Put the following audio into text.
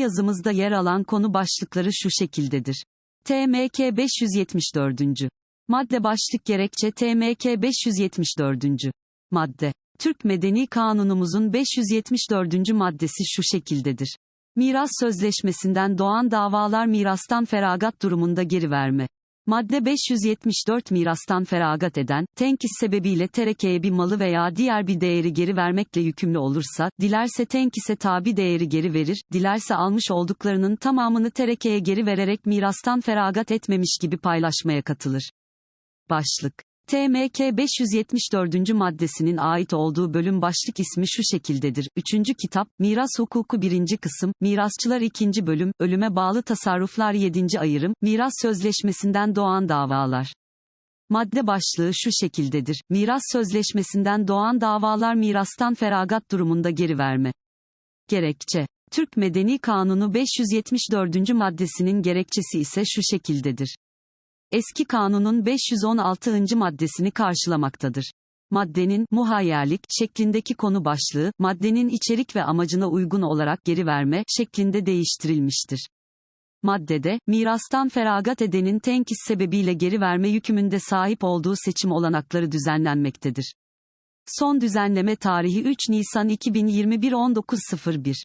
yazımızda yer alan konu başlıkları şu şekildedir. TMK 574. Madde başlık gerekçe TMK 574. Madde. Türk Medeni Kanunumuzun 574. maddesi şu şekildedir. Miras sözleşmesinden doğan davalar mirastan feragat durumunda geri verme. Madde 574 mirastan feragat eden, tenkis sebebiyle terekeye bir malı veya diğer bir değeri geri vermekle yükümlü olursa, dilerse tenkise tabi değeri geri verir, dilerse almış olduklarının tamamını terekeye geri vererek mirastan feragat etmemiş gibi paylaşmaya katılır. Başlık TMK 574. maddesinin ait olduğu bölüm başlık ismi şu şekildedir. 3. kitap, Miras Hukuku 1. kısım, Mirasçılar 2. bölüm, Ölüme bağlı tasarruflar 7. ayırım, Miras Sözleşmesinden doğan davalar. Madde başlığı şu şekildedir. Miras sözleşmesinden doğan davalar mirastan feragat durumunda geri verme. Gerekçe. Türk Medeni Kanunu 574. maddesinin gerekçesi ise şu şekildedir. Eski kanunun 516. maddesini karşılamaktadır. Maddenin muhayyerlik şeklindeki konu başlığı, maddenin içerik ve amacına uygun olarak geri verme şeklinde değiştirilmiştir. Maddede, mirastan feragat edenin tenkis sebebiyle geri verme yükümünde sahip olduğu seçim olanakları düzenlenmektedir. Son düzenleme tarihi 3 Nisan 2021 19.01